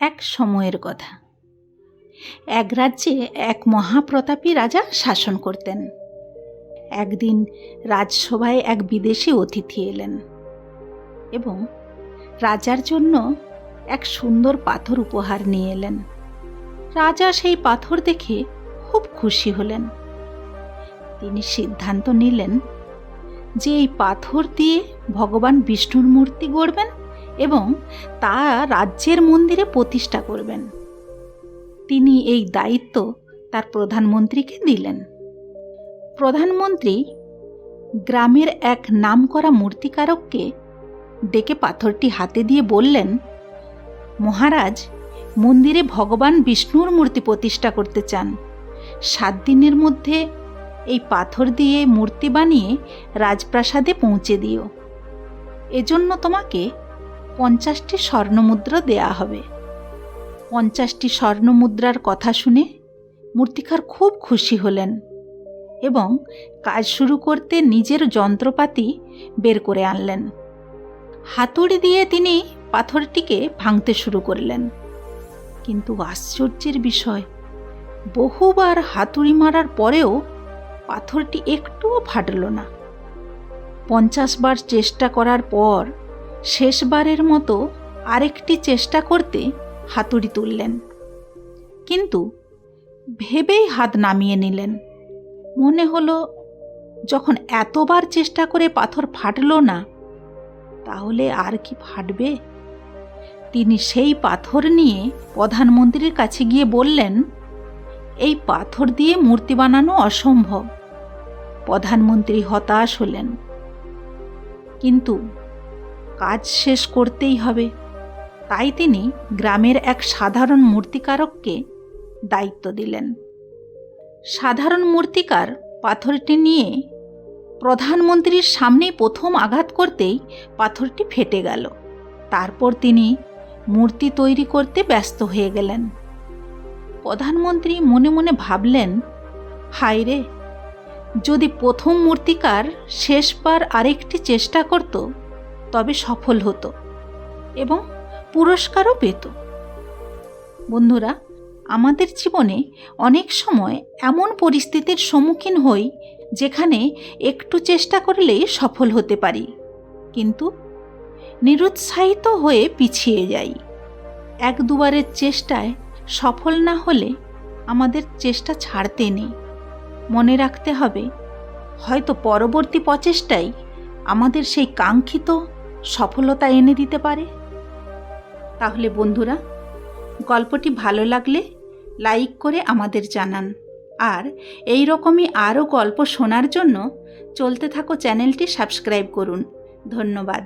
এক সময়ের কথা। এক রাজ্যে এক মহাপ্রতাপী রাজা শাসন করতেন। একদিন রাজসভায় এক বিদেশি অতিথি এলেন এবং রাজার জন্য এক সুন্দর পাথর উপহার নিয়ে এলেন। রাজা সেই পাথর দেখে খুব খুশি হলেন। তিনি সিদ্ধান্ত নিলেন যে এই পাথর দিয়ে ভগবান বিষ্ণুর মূর্তি গড়বেন এবং তা রাজ্যের মন্দিরে প্রতিষ্ঠা করবেন। তিনি এই দায়িত্ব তার প্রধানমন্ত্রীকে দিলেন। প্রধানমন্ত্রী গ্রামের এক নামকরা মূর্তিকারককে ডেকে পাথরটি হাতে দিয়ে বললেন, মহারাজ, মন্দিরে ভগবান বিষ্ণুর মূর্তি প্রতিষ্ঠা করতে চান। সাত দিনের মধ্যে এই পাথর দিয়ে মূর্তি বানিয়ে রাজপ্রাসাদে পৌঁছে দিও। এজন্য তোমাকে পঞ্চাশটি স্বর্ণমুদ্রা দেয়া হবে। পঞ্চাশটি স্বর্ণমুদ্রার কথা শুনে মূর্তিকার খুব খুশি হলেন এবং কাজ শুরু করতে নিজের যন্ত্রপাতি বের করে আনলেন। হাতুড়ি দিয়ে তিনি পাথরটিকে ভাঙতে শুরু করলেন। কিন্তু আশ্চর্যের বিষয়, বহুবার হাতুড়ি মারার পরেও পাথরটি একটুও ফাটল না। পঞ্চাশ বার চেষ্টা করার পর শেষবারের মতো আরেকটি চেষ্টা করতে হাতুড়ি তুললেন। কিন্তু ভেবেই হাত নামিয়ে নিলেন। মনে হলো, যখন এতবার চেষ্টা করে পাথর ফাটল না, তাহলে আর কি ফাটবে? তিনি সেই পাথর নিয়ে প্রধানমন্ত্রীর কাছে গিয়ে বললেন, এই পাথর দিয়ে মূর্তি বানানো অসম্ভব। প্রধানমন্ত্রী হতাশ হলেন। কিন্তু কাজ শেষ করতেই হবে। তাই তিনি গ্রামের এক সাধারণ মূর্তিকারককে দায়িত্ব দিলেন। সাধারণ মূর্তিকার পাথরটি নিয়ে প্রধানমন্ত্রীর সামনেই প্রথম আঘাত করতেই পাথরটি ফেটে গেল। তারপর তিনি মূর্তি তৈরি করতে ব্যস্ত হয়ে গেলেন। প্রধানমন্ত্রী মনে মনে ভাবলেন, হায় রে, যদি প্রথম মূর্তিকার শেষবার আরেকটি চেষ্টা করত তবে সফল হতো এবং পুরস্কারও পেত। বন্ধুরা, আমাদের জীবনে অনেক সময় এমন পরিস্থিতির সম্মুখীন হই যেখানে একটু চেষ্টা করলেই সফল হতে পারি, কিন্তু নিরুৎসাহিত হয়ে পিছিয়ে যাই। এক দুবারের চেষ্টায় সফল না হলে আমাদের চেষ্টা ছাড়তে নেই। মনে রাখতে হবে, হয়তো পরবর্তী প্রচেষ্টাই আমাদের সেই কাঙ্ক্ষিত সফলতা এনে দিতে পারে? তাহলে বন্ধুরা, গল্পটি ভালো লাগলে লাইক করে আমাদের জানান। আর এই রকমই আরও গল্প শোনার জন্য চলতে থাকো চ্যানেলটি সাবস্ক্রাইব করুন। ধন্যবাদ।